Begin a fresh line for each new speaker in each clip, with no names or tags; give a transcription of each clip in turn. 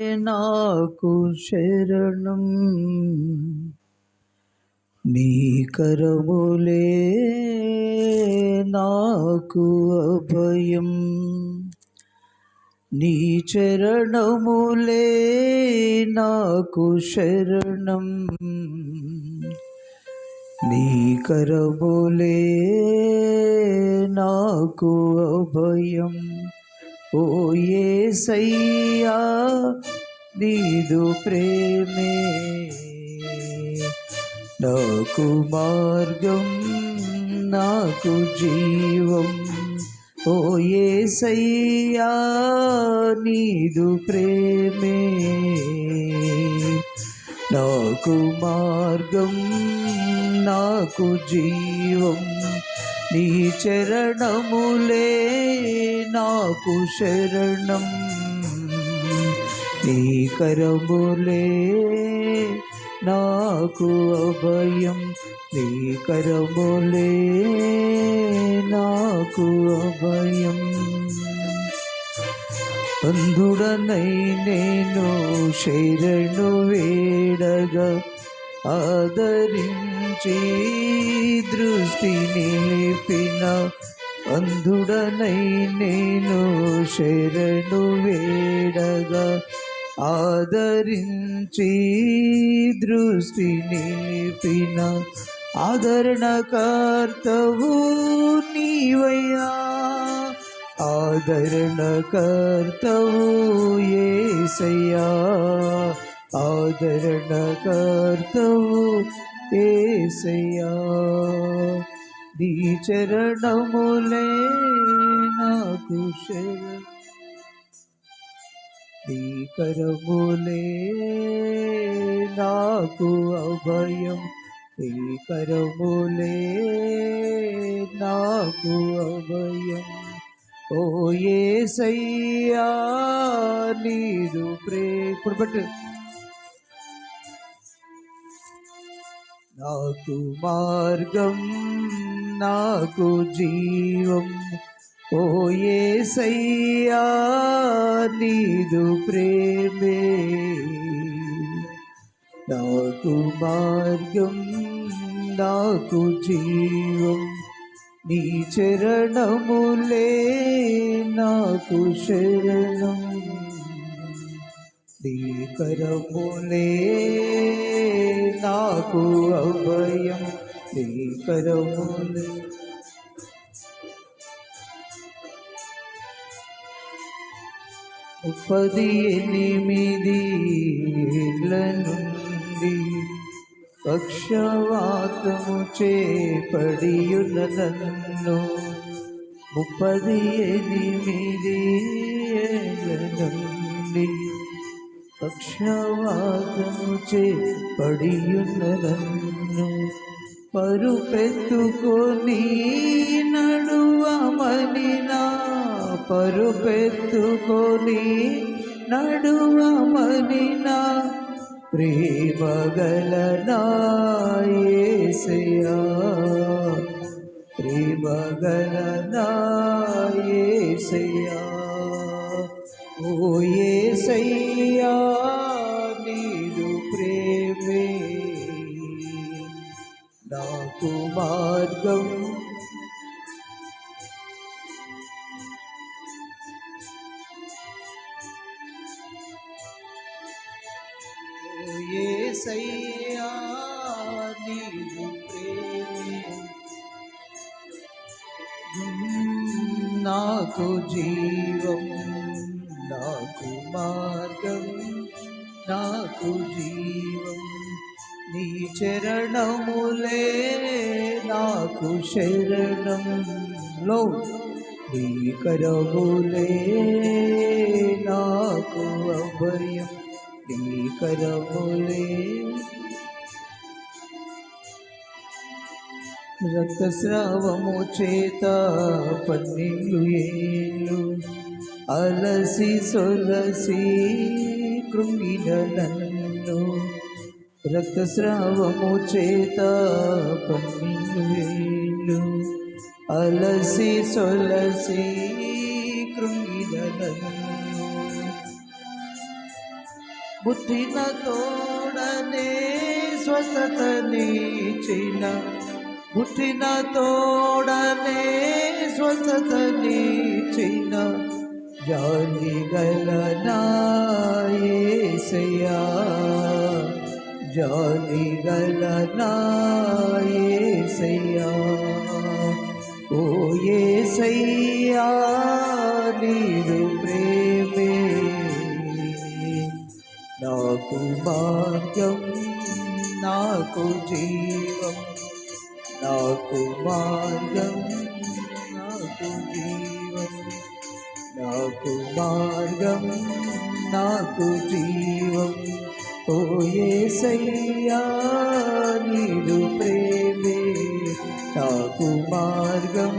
నాకు శరణం నీ కరములే నాకు అభయం నీ చరణములే నాకు శరణం నీ కరములే నాకు అభయం ఓ సయ్యా నీదు ప్రేమే. నాకు మార్గం నాకు జీవం. ఓ సయ్యా నీదు ప్రేమే. నాకు మార్గం నాకు జీవం. నీ చరణములే నాకు శరణం. నీ కరములే నాకు అభయం. నీ కరములే నాకు అభయం. బంధుడనై నేను శరణు వేడగా ఆదరించి దృష్టి నిలిపిన అంధుడనై నేను శరణు వేడగా ఆదరించి దృష్టి నిలిపిన ఆదరణకర్తవు నీవయ్యా. ఆదరణకర్తవు ఏసయ్యా. ఆదరణకర్తవు ఏసయ్యా. నీ చరణములే నాకు శరణ. నీ కరములే నాకు అభయం. నీ కరములే నాకు అభయం. ఓ ఏ సయ్యా నీరు ప్రే ఇప్పుడు నాకు మార్గం నాకు జీవం. ఓయే సయ్యా నీదు ప్రేమే. నాకు మార్గం నాకు జీవం. నీ చరణములే నాకు శరణం. శ్రీకరములే నాకు అభయం. శ్రీకరములే కరములే ముప్పది ఎనిమిది నుండి పక్షవాతము చేపడియున నన్ను ముప్పది ఎనిమిది ఏళ్ళ నుండి పక్షవాతము చేపడియున్న నన్ను పరుపెత్తుకొని నడువమనినా పరుపెత్తుకొని నడువమనినా ప్రేమగల నాయసయా ప్రేమగల నాయసయా ఓ ఏసయ్యా నీరు ప్రేమే నాకు మార్గం ఏసయ్యా నీవు ప్రేమే నాకు జీవం నాకు మార్గం. నాకు జీవం నీ చరణములే నాకు శరణం. లో నీ కరములే నాకు అభయం. నీ కరములే. రక్తస్రావము చేత పన్నెండు ఏళ్ళు అలసి సొలసి కృంగిన నన్ను రక్తస్రావము చేత పన్నెండు అలసి సొలసి కృంగిన నన్ను పుట్టిన తోడనే స్వస్థత నీచిన పుట్టిన తోడనే స్వస్థత నీచిన గల నాయసయ్యా జాలి గల నాయసయ్యా ఓ యేసయ్యా నీరు ప్రేమే నాకు భాగ్యం నాకు జీవం నాకు మార్గం నాకు జీవం నాకు మార్గం నాకు జీవం ఓ యేసయ్యా నీరు ప్రేమే నాకు మార్గం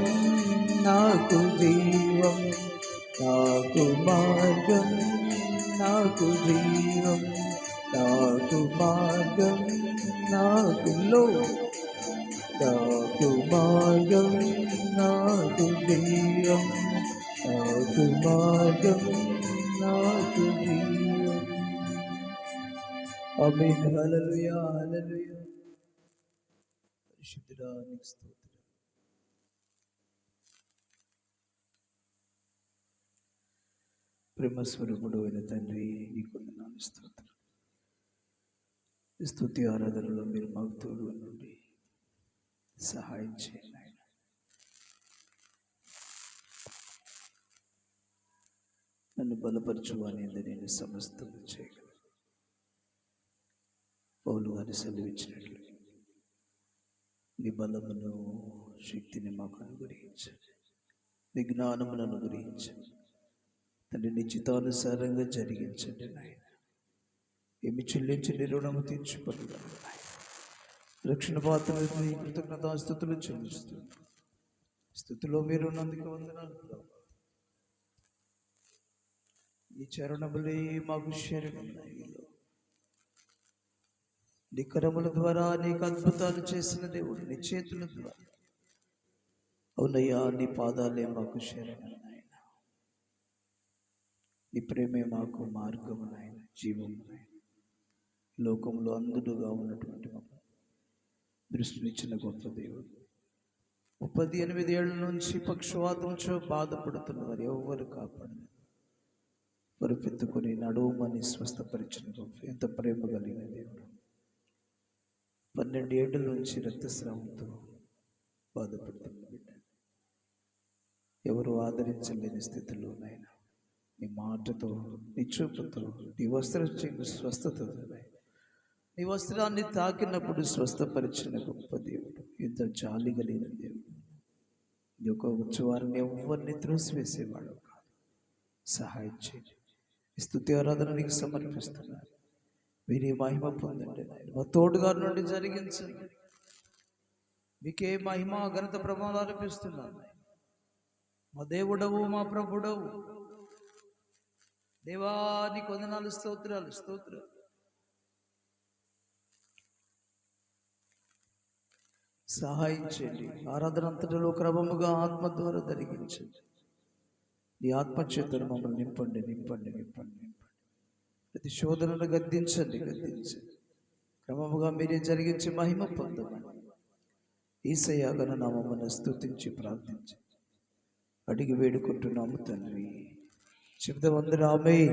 నాకు జీవం నాకు మార్గం నాకు జీవం నాకు మార్గం నాకు లో నాకు మార్గం నాకు జీవం నాకు మార్గం నాకు జీవం హల్లెలూయా. హల్లెలూయా పరిశుద్ధుడా స్తోత్రం. ప్రేమ అయిన తండ్రి నీకు స్తోత్రం. స్తుతి ఆరాధనలో మీరు మాకు తోడు నుండి సహాయం చేయండి నన్ను బలపరచు అనేది నేను సమస్తం చేయగలను. పౌలు వారి సెలవిచ్చినట్లు నీ బలమును శక్తిని మాకు అనుగ్రహించండి నీ జ్ఞానమును అనుగ్రహించండి తండ్రి నిశ్చితానుసారంగా జరిగించండి నాయన. ఏమి చెల్లించి రుణము తీర్చుకోగలను రక్షణ పాత్రలకు కృతజ్ఞతాస్థుతులు చెల్లిస్తుంది స్థుతిలో మీరు ఉన్నందుకు వందనాలు ప్రభు. నీ చరణములే మాకు శరణమున్నాయి నీ కరముల ద్వారా నీకు అద్భుతాలు చేసిన దేవుడు నీ చేతుల ద్వారా. అవునయ్యా నీ పాదాలే మాకు శరణం నీ ప్రేమే మాకు మార్గము నాయన లోకంలో అందుడుగా ఉన్నటువంటి మాకు. దృష్టినిచ్చిన గొప్ప దేవుడు. ముప్పది ఎనిమిది ఏళ్ళ నుంచి పక్షవాతంతో బాధపడుతున్న వారు ఎవరు కాపాడలేదు. వరపెత్తుకొని నడుమని స్వస్థపరిచిన ఎంత ప్రేమ కలిగిన దేవుడు. పన్నెండు ఏళ్ళ నుంచి రక్తస్రావంతో బాధపడుతున్న బిడ్డ. ఎవరు ఆదరించలేని స్థితిలో నాయన. నీ మాటతో నీ చూపుతో నీ వస్త్ర స్వస్థతతో నీ వస్త్రాన్ని తాకినప్పుడు స్వస్థపరిచిన గొప్ప దేవుడు. ఎంత జాలి కలిగిన దేవుడు. నీ యొక్క ఉత్సవాన్ని ఎవరిని త్రోసివేసేవాడు కాదు. సహాయం చేయండి. స్థుతి ఆరాధన నీకు సమర్పిస్తున్నాను మీరే మహిమ పొందండి మా తోడుగా నుండి జరిగించండి. మీకే మహిమ ఘనత ప్రభావాలు అనిపిస్తున్నాను మా దేవుడవు మా ప్రభుడవు. దేవా నీకు వందనాలు స్తోత్రాలు స్తోత్రాలు. సహాయం చేయండి. ఆరాధన అంతటిలో క్రమముగా ఆత్మ ద్వారా జరిగించండి. నీ ఆత్మ మమ్మల్ని నింపండి నింపండి నింపండి నింపండి. ప్రతి శోధనను గద్దించండి గద్దించండి. క్రమముగా మీరే జరిగించి మహిమ పొందమని. ఈసయాగన మమ్మల్ని స్తుతించి ప్రార్థించి అడిగి వేడుకుంటున్నాము తండ్రి. శబ్దమందరూ ఆమె